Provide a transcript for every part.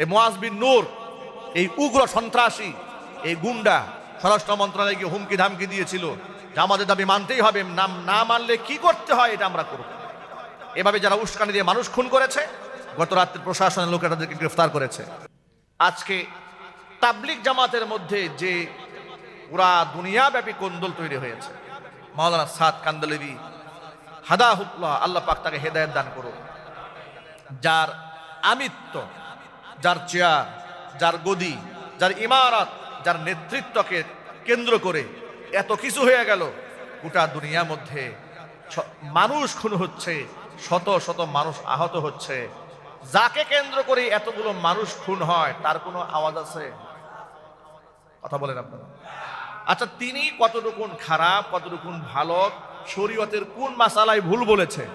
এই মোয়াজ বিন নূর, এই উগ্র সন্ত্রাসী, এই গুন্ডা স্বরাষ্ট্র মন্ত্রণালয়কে হুমকি ধামকি দিয়েছিল। যে আমাদের দাবি মানতেই হবে। নাম না মানলে কি করতে হয় এটা আমরা করব। এভাবে যারা উস্কানি দিয়ে মানুষ খুন করেছে, গত রাত্রে প্রশাসনের লোকেরা তাদেরকে গ্রেফতার করেছে। আজকে তাবলিক জামাতের মধ্যে যে পুরা দুনিয়াব্যাপী কোন্দল তৈরি হয়েছে, মাওলানা সাদ কান্দলেবি হাদা হুকলা আল্লাহ পাক তাকে হেদায়ত দান করুন যার আমিত্ব যার চেয়ার, যার গদি, যার ইমারত, যার নেতৃত্বকে কেন্দ্র করে এত কিছু হয়ে গেল। গোটা দুনিয়ার মধ্যে মানুষ খুন হচ্ছে, শত শত মানুষ আহত হচ্ছে। যাকে কেন্দ্র করে এতগুলো মানুষ খুন হয়, তার কোনো আওয়াজ আছে? কথা বলেন আপনারা। আচ্ছা তিনি কতটুকুন খারাপ, কতটুকুন ভালো, শরীয়তের কোন মাসালায় ভুল বলেছে?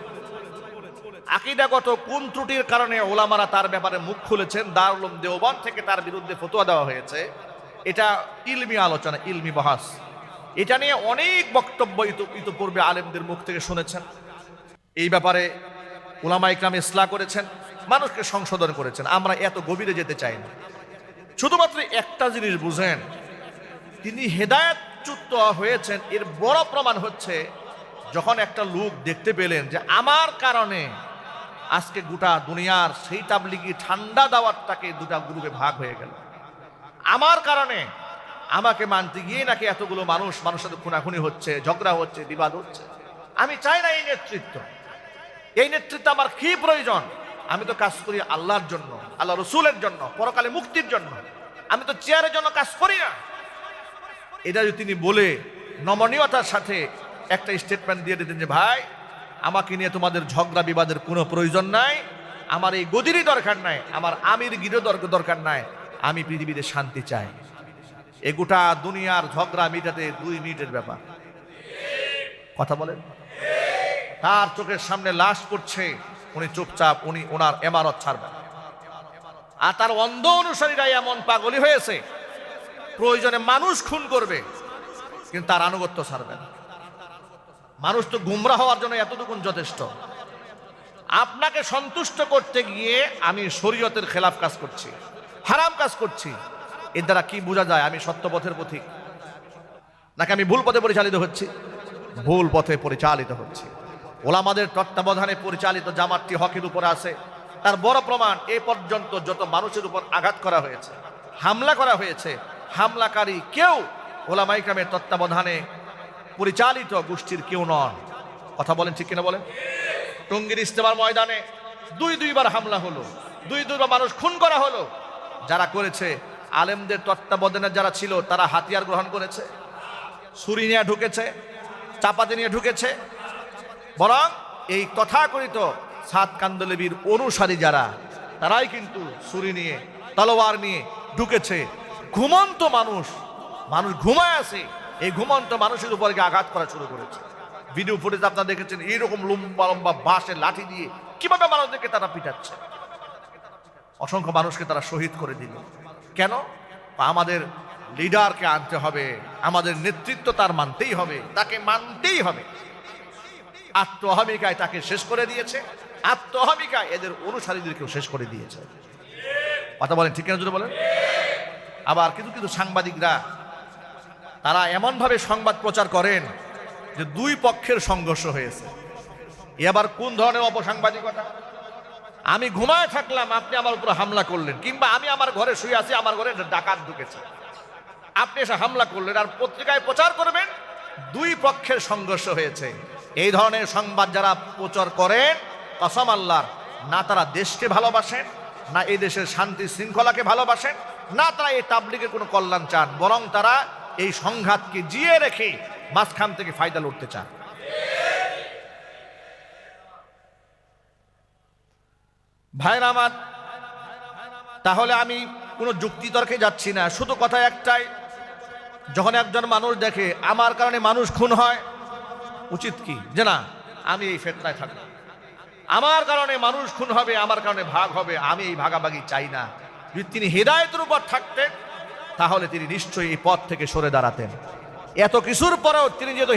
আকিদাগত কোন ত্রুটির কারণে ওলামারা তার ব্যাপারে মুখ খুলেছেন? দারুলুম দেওবান থেকে তার বিরুদ্ধে ফতোয়া দেওয়া হয়েছে। এটা ইলমি আলোচনা, ইলমি বহাস। এটা নিয়ে অনেক বক্তব্য ইতো- ইতোপূর্বে আলেমদের মুখ থেকে শুনেছেন। এই ব্যাপারে ওলামা ইকরাম ইসলা করেছেন, মানুষকে সংশোধন করেছেন। আমরা এত গভীরে যেতে চাই না শুধুমাত্র একটা জিনিস বুঝেন, তিনি হেদায়তচ্যুত হয়েছেন। এর বড় প্রমাণ হচ্ছে, যখন একটা লোক দেখতে পেলেন যে আমার কারণে আজকে গোটা দুনিয়ার সেই তাবলিগি ঠান্ডা দাওয়াতটাকে দুটা গ্রুপে ভাগ হয়ে গেল। আমার কারণে আমাকে মানতে গিয়ে নাকি এতগুলো মানুষ মানুষের খুনাখুনি হচ্ছে, ঝগড়া হচ্ছে, বিবাদ হচ্ছে। আমি চাই না এই নেতৃত্ব। এই নেতৃত্ব আমার কি প্রয়োজন? আমি তো কাজ করি আল্লাহর জন্য, আল্লাহ রসুলের জন্য, পরকালে মুক্তির জন্য। আমি তো চেয়ারের জন্য কাজ করি না। এটা যদি তিনি বলে নমনীয়তার সাথে একটা স্টেটমেন্ট দিয়ে দিতেন যে, ভাই আমাকে নিয়ে তোমাদের ঝগড়া বিবাদের কোনো প্রয়োজন নাই। আমার এই গদিরই দরকার নাই, আমার আমির গিরও দরকার নাই। আমি পৃথিবীতে শান্তি চাই। এ গোটা দুনিয়ার ঝগড়া মিটাতে দুই মিনিটের ব্যাপার। কথা বলেন। তার চোখের সামনে লাশ পড়ছে, উনি চুপচাপ, উনি ওনার এমারত ছাড়বেন। আর তার অন্ধ অনুসারীরা এমন পাগলি হয়েছে, প্রয়োজনে মানুষ খুন করবে, কিন্তু তার আনুগত্য ছাড়বে না মানুষ তো গুমরা হওয়ার জন্য এতটুকুন যথেষ্ট। আপনাকে সন্তুষ্ট করতে গিয়ে আমি শরীয়তের খেলাফ কাজ করছি, হারাম কাজ করছি। এর দ্বারা কি বোঝা যায়? আমি সত্যপথের পথিক। নাকি আমি ভুল পথে পরিচালিত হচ্ছি? ভুল পথে পরিচালিত হচ্ছি। ওলামাদের তত্ত্বাবধানে পরিচালিত জামাতটি হকের উপরে আছে। তার বড় প্রমাণ, এ পর্যন্ত যত মানুষের উপর আঘাত করা হয়েছে, হামলা করা হয়েছে, হামলাকারী কেউ ওলামাইকামের তত্ত্বাবধানে পরিচালিত গোষ্ঠীর কেউ নন। কথা বলেন ঠিক কিনা বলেন? টঙ্গীর ইস্তেমার ময়দানে দুই দুইবার হামলা হলো, দুই দুইবার মানুষ খুন করা হলো। যারা করেছে, আলেমদের তত্ত্বাবধানে যারা ছিল, তারা হাতিয়ার গ্রহণ করেছে, ছুরি নিয়ে ঢুকেছে, চাপাতি নিয়ে ঢুকেছে। বরং এই তথাকথিত সাত কান্দলেবীর অনুসারী যারা, তারাই কিন্তু ছুরি নিয়ে, তলোয়ার নিয়ে ঢুকেছে। ঘুমন্ত মানুষ মানুষ ঘুমায় আছে। এই ঘুমন্ত মানুষের উপরে আঘাত করা শুরু করেছে। ভিডিও ফুটেজ আপনারা দেখেছেন, এইরকম লম্বা লম্বা বাঁশের লাঠি দিয়ে কীভাবে মানুষদেরকে তারা পিটাচ্ছে? অসংখ্য মানুষকে তারা শহীদ করে দিল। কেন? আমাদের লিডারকে আনতে হবে, আমাদের নেতৃত্ব তার মানতেই হবে, তাকে মানতেই হবে। আত্মহমিকায় তাকে শেষ করে দিয়েছে, আত্মহমিকায় এদের অনুসারীদেরকেও শেষ করে দিয়েছে। কথা বলেন, ঠিক কেন যদি বলেন? আবার কিছু কিছু সাংবাদিকরা তারা এমনভাবে সংবাদ প্রচার করেন যে দুই পক্ষের সংঘর্ষ হয়েছে। এ আবার কোন ধরনের অপসাংবাদিকতা? আমি ঘুমায় থাকলাম, আপনি আমার উপর হামলা করলেন, কিংবা আমি আমার ঘরে শুয়ে আছি, আমার ঘরে ডাকাত ঢুকেছে। আপনি এসে হামলা করলেন আর পত্রিকায় প্রচার করবেন, দুই পক্ষের সংঘর্ষ হয়েছে। এই ধরনের সংবাদ যারা প্রচার করেন, কসম আল্লাহর, না তারা দেশকে ভালোবাসেন, না এই দেশের শান্তি শৃঙ্খলাকে ভালোবাসেন, না তারা এই তাবলিগের কোনো কল্যাণ চান, বরং তারা এই সংঘাতকে জিয়ে রেখে মাঝখান থেকে ফায়দা লড়তে চান। ভাইরা আমার, তাহলে আমি কোনো যুক্তিতর্কে যাচ্ছি না। শুধু কথা একটাই, যখন একজন মানুষ দেখে আমার কারণে মানুষ খুন হয়, উচিত কি? যে না, আমি এই ফেতনায় থাকব। আমার কারণে মানুষ খুন হবে, আমার কারণে ভাগ হবে, আমি এই ভাগাভাগি চাই না। যদি তিনি হেদায়তের উপর থাকতেন তাহলে তিনি নিশ্চয়ই এই পথ থেকে সরে দাঁড়াতেন। এত কিছুর পরেও তিনি যেহেতু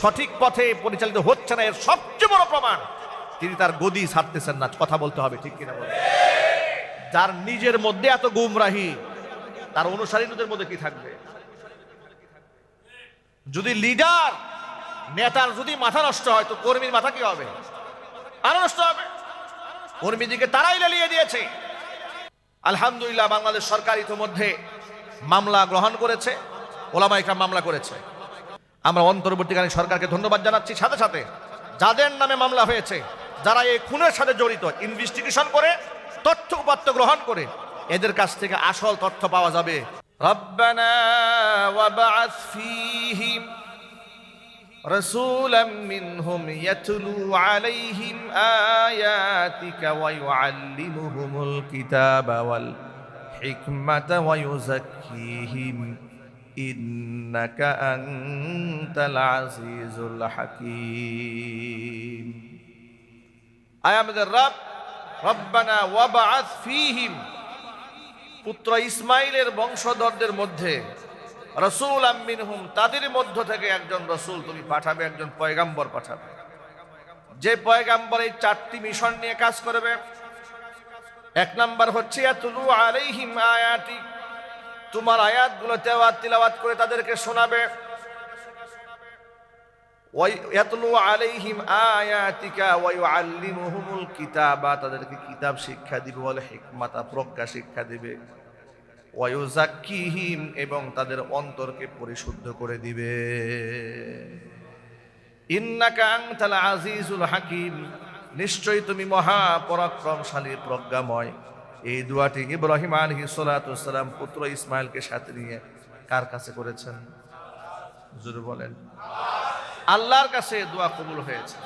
সঠিক পথে পরিচালিত হচ্ছে না, এর সবচেয়ে বড় প্রমাণ, তিনি তার গদি ছাড়তেছেন না। কথা বলতে হবে, ঠিক কিনা বলেন? যার নিজের মধ্যে এত গুমরাহি, তার অনুসারীদের মধ্যে কি থাকবে? যদি লিডার, নেতার যদি মাথা নষ্ট হয়, তো কর্মীর মাথা কি হবে? আরও নষ্ট হবে। কর্মীদিকে তারাই লেলিয়ে দিয়েছে। আলহামদুলিল্লাহ, বাংলাদেশ সরকার ইতিমধ্যে মামলা গ্রহণ করেছে ওলামা ইকরাম মামলা করেছে আমরা অন্তর্বর্তীকালীন সরকারকে ধন্যবাদ জানাচ্ছি সাথে সাথে যাদের নামে মামলা হয়েছে যারা এই খুনের সাথে জড়িত ইনভেস্টিগেশন করে তথ্য উপাত্ত গ্রহণ করে এদের কাছ থেকে আসল তথ্য পাওয়া যাবে রব্বানা ওয়াবআথ ফীহিম رسولا منهم يتلو عليهم آياتك ويعلمهم الكتاب والحكمة ويزكيهم إنك أنت العزيز الحكيم আয় আমাদের রব রব্বানা ওয়াবাআথ ফীহিম পুত্র ইসমাইলের বংশধরদের মধ্যে রসুল আমিনহুম তাদের মধ্য থেকে একজন রসুল তুমি পাঠাবে একজন পয়গাম্বর পাঠাবে যে পয়গাম্বর এই চারটি মিশন নিয়ে কাজ করবে এক নাম্বার হচ্ছে আলাইহিম আয়াতি তোমার আয়াতগুলো তেওয়াত, তিলাওয়াত করে তাদেরকে শোনাবে। আলাইহিম আয়াতিকা কিতাবা তাদেরকে কিতাব শিক্ষা দিবে, বলে প্রজ্ঞা শিক্ষা দিবে। এবং তাদের অন্তরকে পরিশুদ্ধ করে দিবে। ইন্নাকা আনতাল আজিজুল হাকিম নিশ্চয়ই তুমি মহা পরাক্রমশালী প্রজ্ঞাময়। এই দুয়াটি ইব্রাহিম আলহি সালাম পুত্র ইসমাইলকে সাথে নিয়ে কার কাছে করেছেন? জুরু বলেন। আল্লাহর কাছে দোয়া কবুল হয়েছে।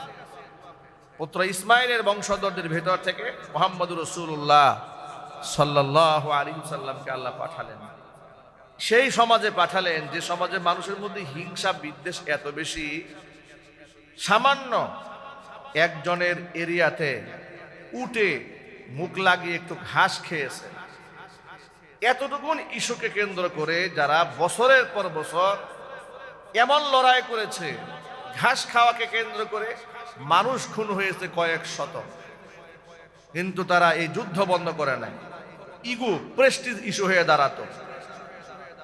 পুত্র ইসমাইলের বংশধরদের ভেতর থেকে মোহাম্মদ রসুল্লাহ সাল্লাহ আলী সাল্লামকে আল্লাহ পাঠালেন। সেই সমাজে পাঠালেন, যে সমাজে মানুষের মধ্যে হিংসা বিদ্বেষ এত বেশি, সামান্য একজনের এরিয়াতে উঠে মুখ লাগিয়ে একটু ঘাস খেয়েছে। এতটুকুন ইস্যুকে কেন্দ্র করে যারা বছরের পর বছর এমন লড়াই করেছে, ঘাস খাওয়াকে কেন্দ্র করে মানুষ খুন হয়েছে কয়েক শত। কিন্তু তারা এই যুদ্ধ বন্ধ করে নাই। ইগু, প্রেস্টিজ ইস্যু হয়ে দাঁড়াতো।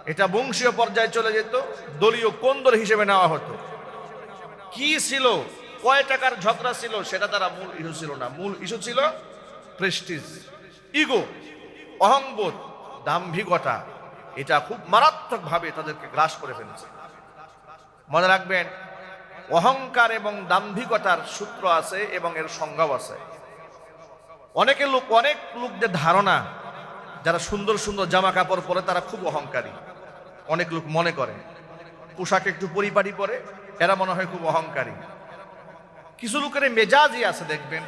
এটা বংশীয় পর্যায়ে চলে যেত, দলীয় কোন্দল হিসেবে নেওয়া হতো। কি ছিল কয় টাকার ঝগড়া ছিল সেটা তারা মূল ইস্যু ছিল না। মূল ইস্যু ছিল প্রেস্টিজ ইগো অহংবোধ, দাম্ভিকতা। এটা খুব মারাত্মকভাবে তাদেরকে গ্রাস করে ফেলেছে। মনে রাখবেন, অহংকার এবং দাম্ভিকতার সূত্র আছে এবং এর সংজ্ঞাও আছে। অনেকে লোক, অনেক লোকদের ধারণা, যারা সুন্দর সুন্দর জামা কাপড় পরে তারা খুব অহংকারী। অনেক লোক মনে করে, পোশাক একটু পরিপাটি পরে, এরা মনে হয় খুব অহংকারী। কিছু লোকের মেজাজই আছে, দেখবেন।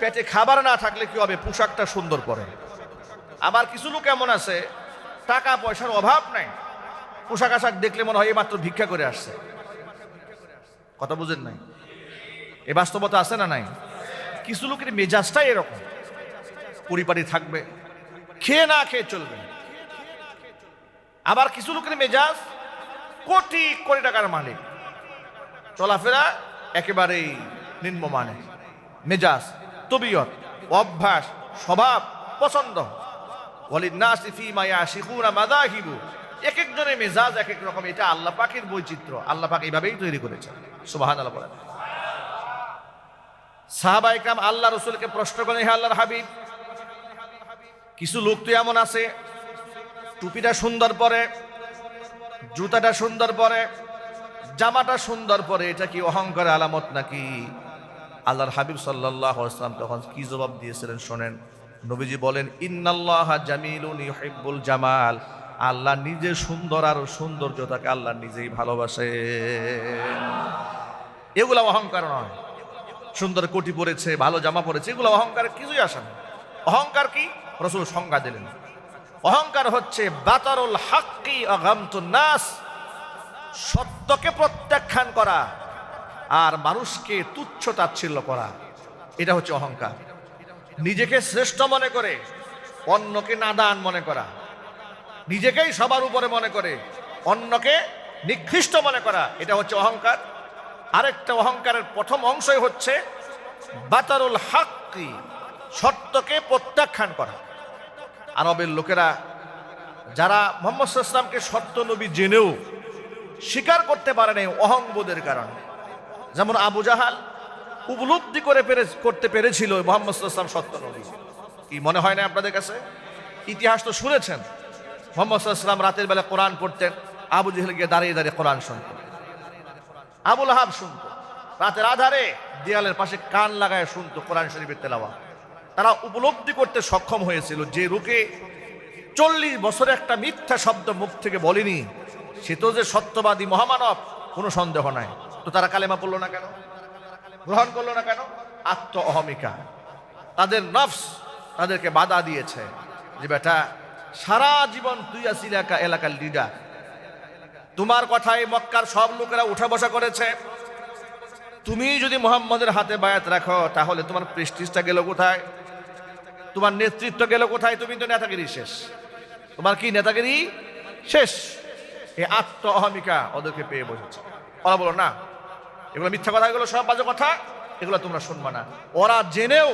পেটে খাবার না থাকলে কি হবে? পোশাকটা সুন্দর পরে। আবার কিছু লোক এমন আছে, টাকা পয়সার অভাব নাই। পোশাক আশাক দেখলে মনে হয় মাত্র ভিক্ষা করে আসছে। কথা বুঝেন নাই? এ বাস্তবতা আছে না নাই? কিছু লোকের মেজাজটাই এরকম। পরিপাটি থাকবে, খেয়ে না খেয়ে চলবে। আবার কিছু লোকের মেজাজ কোটি কোটি টাকার মালিক। চলাফেরা একেবারেই নিম্নমানে। মেজাজ, তবিয়ত, অভ্যাস, স্বভাব, পছন্দ। এক একজনের মেজাজ এক এক রকম, এটা আল্লাহ পাকের বৈচিত্র্য। আল্লাহ পাক এইভাবেই তৈরি করেছেন। সুবাহান আল্লাহ বলেন সাহাবা আল্লাহ রসুলকে প্রশ্ন করেন, হে আল্লাহর হাবিব, কিছু লোক তো এমন আছে, টুপিটা সুন্দর পরে, জুতাটা সুন্দর পরে, জামাটা সুন্দর পরে, এটা কি অহংকার আলামত নাকি? আল্লাহর হাবিব সাল্লাহ আসলাম তখন কি জবাব দিয়েছিলেন শোনেন? নবীজি বলেন, ইন্নাল্লাহ জামিলুন ইউহিব্বুল জামাল। আল্লাহ নিজে সুন্দর আর সৌন্দর্যতাকে আল্লাহ নিজেই ভালোবাসে এগুলো অহংকার নয়। সুন্দর কোটি পরেছে ভালো জামা পরেছে এগুলো অহংকার কিছুই আসে না। অহংকার কি? রসুল সংজ্ঞা দিলেন। অহংকার হচ্ছে, বাতারুল হাক্কি অগামতুন নাস। সত্যকে প্রত্যাখ্যান করা। আর মানুষকে তুচ্ছ তাচ্ছিল্য করা, এটা হচ্ছে অহংকার। নিজেকে শ্রেষ্ঠ মনে করে, অন্যকে নাদান মনে করা। নিজেকেই সবার উপরে মনে করে, অন্যকে নিকৃষ্ট মনে করা, এটা হচ্ছে অহংকার। আরেকটা অহংকারের প্রথম অংশই হচ্ছে বাতারুল হাক্কি, সত্যকে প্রত্যাখ্যান করা। আরবের লোকেরা, যারা মোহাম্মদ ইসলামকে সত্য নবী জেনেও স্বীকার করতে পারে নাই অহংবোধের কারণে যেমন আবু জাহাল উপলব্ধি করে পেরে করতে পেরেছিল মোহাম্মদ ইসলাম সত্য নবী কি মনে হয় না আপনাদের কাছে? ইতিহাস তো শুনেছেন। মোহাম্মদ ইসলাম রাতের বেলা কোরআন পড়তেন, আবু জেহেল গিয়ে দাঁড়িয়ে দাঁড়িয়ে কোরআন শুনত আবুল হাব শুনতো। রাতের আধারে দেয়ালের পাশে কান লাগায় শুনতো কোরআন শরীফের তেলাওয়া তারা উপলব্ধি করতে সক্ষম হয়েছিল যে রুকে চল্লিশ বছরে একটা মিথ্যা শব্দ মুখ থেকে বলেনি। সে তো যে সত্যবাদী মহামানব, কোনো সন্দেহ নাই। তো তারা কালেমা পড়ল না কেন? গ্রহণ করল না কেন? আত্ম অহমিকা তাদের নফস তাদেরকে বাধা দিয়েছে যে, বেটা, সারা জীবন তুই আসি এলাকা এলাকার লিডার তোমার কথায় মক্কার সব লোকেরা উঠা বসা করেছে। তুমি যদি মোহাম্মদের হাতে বায়াত রাখো, তাহলে তোমার প্রেস্টিজটা গেল কোথায়? তোমার নেতৃত্ব গেল কোথায়? তুমি তো নেতাগিরি শেষ। তোমার কি নেতাগিরি? শেষ। এই আত্ম অহমিকা ওদেরকে পেয়ে বসেছে। ওরা বলো না এগুলো মিথ্যা কথা, এগুলো সব বাজে কথা, এগুলো তোমরা শুনবা না। ওরা জেনেও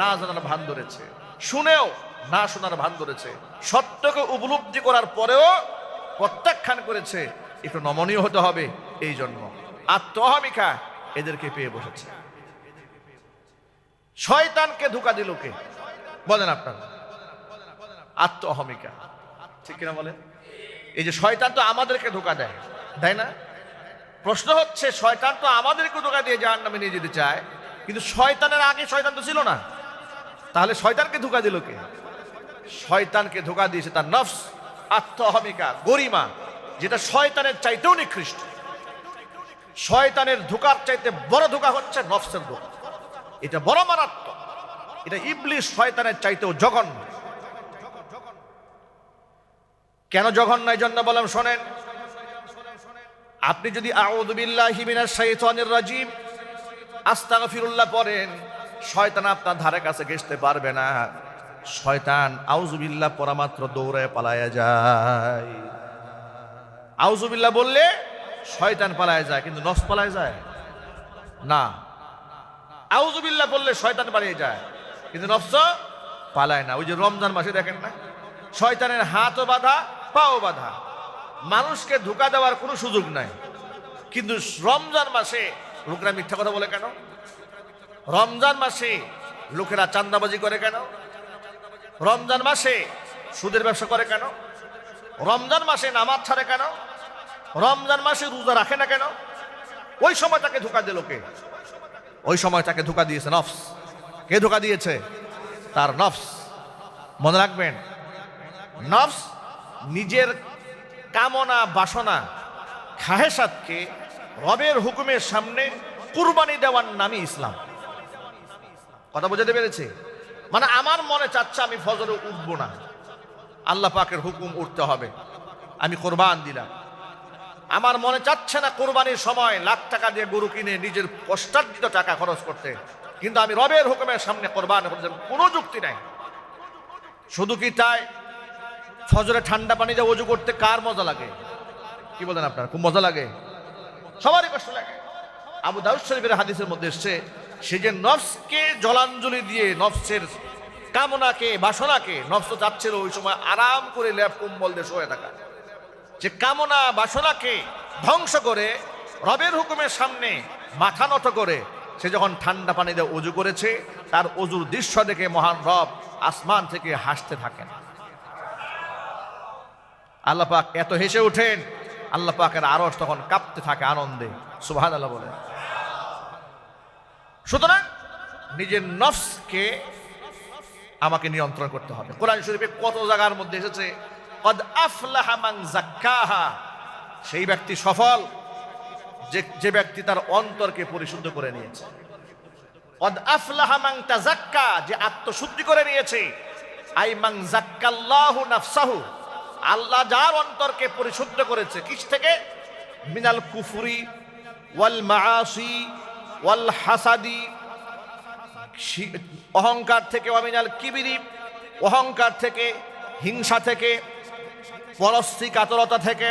না জানার ভান ধরেছে, শুনেও না শোনার ভান ধরেছে। সত্যকে উপলব্ধি করার পরেও প্রত্যাখ্যান করেছে, একটু নমনীয় হতে হবে এই জন্য আত্ম অহমিকা এদেরকে পেয়ে বসেছে। শয়তানকে ধোকা দিল কে? বলেন আপনারা। আত্ম অহমিকা ঠিক কিনা বলেন? এই যে শয়তান তো আমাদেরকে ধোকা দেয়, তাই না? প্রশ্ন হচ্ছে, শয়তান তো আমাদেরকে ধোকা দিয়ে জাহান নামে নিয়ে যেতে চায়, কিন্তু শয়তানের আগে শয়তান তো ছিল না। তাহলে শয়তানকে ধোকা দিল কে? শয়তানকে ধোকা দিয়েছে তার নফস, আত্মহমিকা, গরিমা, যেটা শয়তানের চাইতেও নিকৃষ্ট। শয়তানের ধোকার চাইতে বড় ধোকা হচ্ছে নফসের ধোকা। এটা বড় মারাত্মক। এটা ইবলিশ শয়তানের চাইতেও জঘন্য। কেন জঘন্য? এই জন্য বললাম, শোনেন আপনি যদি রাজিম, আস্তাগফিরুল্লাহ পড়েন, শয়তান আপনার ধারে কাছে ঘেসতে পারবে না। শয়তান আউজুবিল্লাহ পড়া মাত্র দৌড়ে পালায়া যায়। আউজুবিল্লাহ বললে শয়তান পালায় যায়, কিন্তু নফস পালায় যায়? না। আউজুবিল্লাহ বললে শয়তান পালিয়ে যায়, কিন্তু নফস পালায় না। ওই যে রমজান মাসে দেখেন না? শয়তানের হাতও বাধা, পাও বাধা। মানুষকে ধোকা দেওয়ার কোনো সুযোগ নাই। কিন্তু রমজান মাসে লোকেরা মিথ্যা কথা বলে কেন? রমজান মাসে লোকেরা চান্দাবাজি করে কেন? রমজান মাসে সুদের ব্যবসা করে কেন? রমজান মাসে নামাজ ছাড়ে কেন? রমজান মাসে রোজা রাখে না কেন? ওই সময় তাকে ধোকা দিল কে? ওই সময় তাকে ধোকা দিয়েছে নফস। কে ধোকা দিয়েছে? তার নফস। মনে রাখবেন, নফস নিজের কামনা, বাসনা, খাহেসাতকে রবের হুকুমের সামনে কুরবানি দেওয়ার নামই ইসলাম। কথা বোঝাতে পেরেছে? মানে আমার মনে চাচ্ছে আমি ফজরে উঠব না। আল্লাহ পাকের হুকুম উঠতে হবে। আমি কোরবান দিলাম। আমার মনে চাচ্ছে না কোরবানির সময় লাখ টাকা দিয়ে গরু কিনে নিজের কষ্টার্জিত টাকা খরচ করতে। কিন্তু আমি রবের হুকুমের সামনে কোরবান কোনো যুক্তি নাই। শুধু কি তাই? ফজরে ঠান্ডা পানি দিয়ে অজু করতে কার মজা লাগে? কি বলেন আপনার? খুব মজা লাগে। সবারই কষ্ট লাগে। আবু দাউদ শরীফের হাদিসের মধ্যে এসছে, সে যে নফসকে জলাঞ্জলি দিয়ে নফসের কামনাকে, বাসনাকে নফস চাচ্ছিল ওই সময় আরাম করে ল্যাপ কম্বল দিয়ে শুয়ে থাকা। যে কামনা, বাসনাকে ধ্বংস করে, রবের হুকুমের সামনে মাথা নত করে, সে যখন ঠান্ডা পানিতে অজু করেছে, তার অজুর দৃশ্য দেখে মহান রব আসমান থেকে হাসতে থাকেন। আল্লাহ পাক এত হেসে ওঠেন, আল্লাহ পাকের আরস তখন কাঁপতে থাকে আনন্দে। সুভান আল্লাহ বলে। সুতরাং নিজের নফসকে আমাকে নিয়ন্ত্রণ করতে হবে। কোরআন শরীফে কত জায়গার মধ্যে এসেছে, কদ আফলাহা মান জাক্কাহা সেই ব্যক্তি সফল, যে যে ব্যক্তি তার অন্তরকে পরিশুদ্ধ করে নিয়েছে। কদ আফলাহা মান তাজাক্কা যে আত্মশুদ্ধি করে নিয়েছে, আই মান জাক্কাল্লাহু নাফসাহু আল্লাহ যার অন্তরকে পরিশুদ্ধ করেছে, কিস থেকে? মিনাল কুফুরি, ওয়াল মাআসি, ওয়াল হাসাদি। অহংকার থেকে অমিনাল কিবিরি, অহংকার থেকে, হিংসা থেকে পরশ্রী কাতরতা থেকে,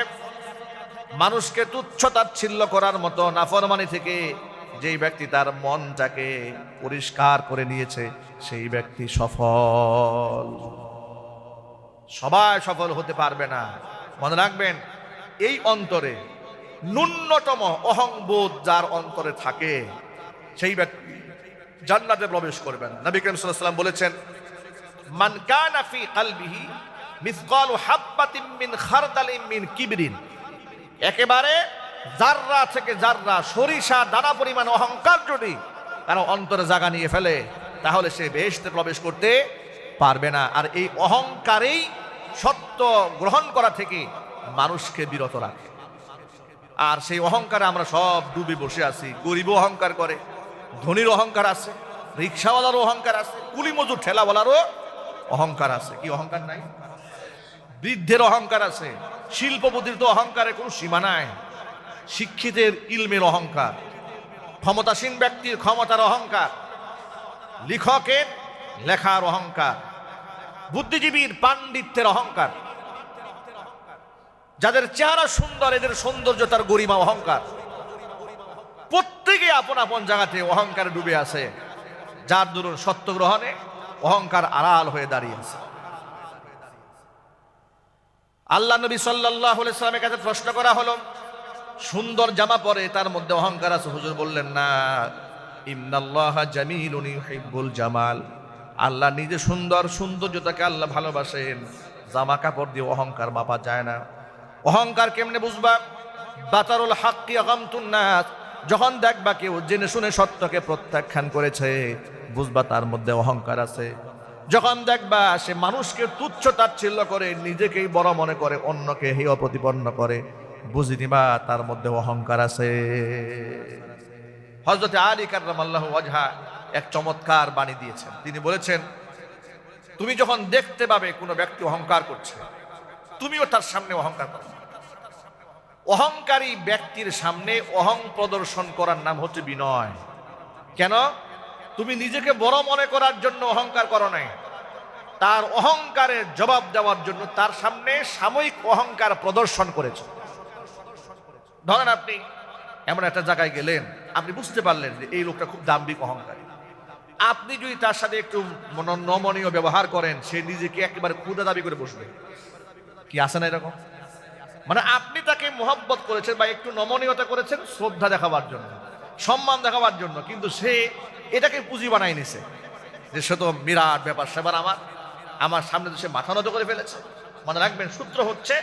মানুষকে তুচ্ছ তাচ্ছিল্য করার মতো নাফরমানি থেকে যেই ব্যক্তি তার মনটাকে পরিষ্কার করে নিয়েছে, সেই ব্যক্তি সফল। সবাই সফল হতে পারবে না। মনে রাখবেন, এই অন্তরে ন্যূনতম অহংবোধ যার অন্তরে থাকে, সেই ব্যক্তি জান্নাতে প্রবেশ করবেন। নবী করিম ওয়াসাল্লাম বলেছেন, মান কানা ফি কলবিহি মিসকালু হাব্বাতিন মিন খারদালিন মিন কিবরিন। একেবারে জাররা থেকে জাররা সরিষা, দানা পরিমাণ, অহংকার যদি কারও অন্তরে জায়গা নিয়ে ফেলে, তাহলে সে বেহেশতে প্রবেশ করতে পারবে না। আর এই অহংকারেই সত্য গ্রহণ করা থেকে মানুষকে বিরত রাখে। আর সেই অহংকারে আমরা সব ডুবে বসে আছি। গরিব অহংকার করে, ধনীর অহংকার আছে, রিক্সাওয়ালারও অহংকার আছে কুলি মজুর ঠেলাওয়ালারও অহংকার আছে। কি অহংকার নাই? বৃদ্ধের অহংকার আছে, শিল্পপতির তো অহংকারের কোনো সীমা নাই। শিক্ষিতের ইলমের অহংকার, ক্ষমতাসীন ব্যক্তির ক্ষমতার অহংকার, লেখকের লেখার অহংকার, বুদ্ধিজীবীর পাণ্ডিত্যের অহংকার। যাদের চেহারা সুন্দর, এদের সৌন্দর্য তার গরিমা অহংকার। প্রত্যেকে আপন আপন জায়গাতে অহংকারে ডুবে আছে। যার দরুন সত্য গ্রহণে অহংকার আড়াল হয়ে দাঁড়িয়ে আছে। আল্লাহ নবী সাল্লাহ সাল্লামের কাছে প্রশ্ন করা হলো, সুন্দর জামা পরে তার মধ্যে অহংকার আছে? হুজুর বললেন, না। ইন্নাল্লাহ জামিলুন ইউহিব্বুল জামাল। আল্লাহ নিজে সুন্দর সৌন্দর্যতাকে আল্লাহ ভালোবাসেন। জামা কাপড় দিয়ে অহংকার মাপা যায় না। অহংকার কেমনে বুঝবা? বাতারুল হাক্কি নাস। যখন দেখবা কেউ জেনে শুনে সত্যকে প্রত্যাখ্যান করেছে, বুঝবা তার মধ্যে অহংকার আছে। যখন দেখবা সে মানুষকে তুচ্ছ তাচ্ছিল্য করে, নিজেকেই বড় মনে করে অন্যকে হেয় প্রতিপন্ন করে, বুঝি নিবা তার মধ্যে অহংকার আছে। হজরতে আলী কার্রাম আল্লাহ ওয়াজহা এক চমৎকার বাণী দিয়েছেন। তিনি বলেছেন, তুমি যখন দেখতে পাবে কোনো ব্যক্তি অহংকার করছে, তুমিও তার সামনে অহংকার করো। অহংকারী ব্যক্তির সামনে অহং প্রদর্শন করার নাম হচ্ছে বিনয়। কেন? তুমি নিজেকে বড় মনে করার জন্য অহংকার করো নাই। তার অহংকারের জবাব দেওয়ার জন্য তার সামনে সাময়িক অহংকার প্রদর্শন করেছ। ধরেন আপনি এমন একটা জায়গায় গেলেন, আপনি বুঝতে পারলেন যে এই লোকটা খুব দাম্ভিক অহংকারী। আপনি যদি তার সাথে একটু মন- নমনীয় ব্যবহার করেন, সে নিজেকে একেবারে ক্ষুদা দাবি করে বসবে। কি আছে না এরকম? মানে আপনি তাকে মোহাব্বত করেছেন বা একটু নমনীয়তা করেছেন শ্রদ্ধা দেখাবার জন্য, সম্মান দেখাবার জন্য, কিন্তু সে এটাকে পুঁজি বানাই নিছে। যে সে তো বিরাট ব্যাপার সেবার আমার। আমার সামনে তো সে মাথা নত করে ফেলেছে। মনে রাখবেন, সূত্র হচ্ছে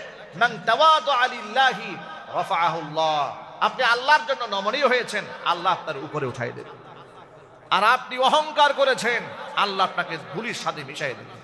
আপনি আল্লাহর জন্য নমনীয় হয়েছেন, আল্লাহ আপনার উপরে উঠাই দেবেন আর আপনি অহংকার করেছেন আল্লাহ আপনাকে ধুলির সাথে মিশাই দেবেন।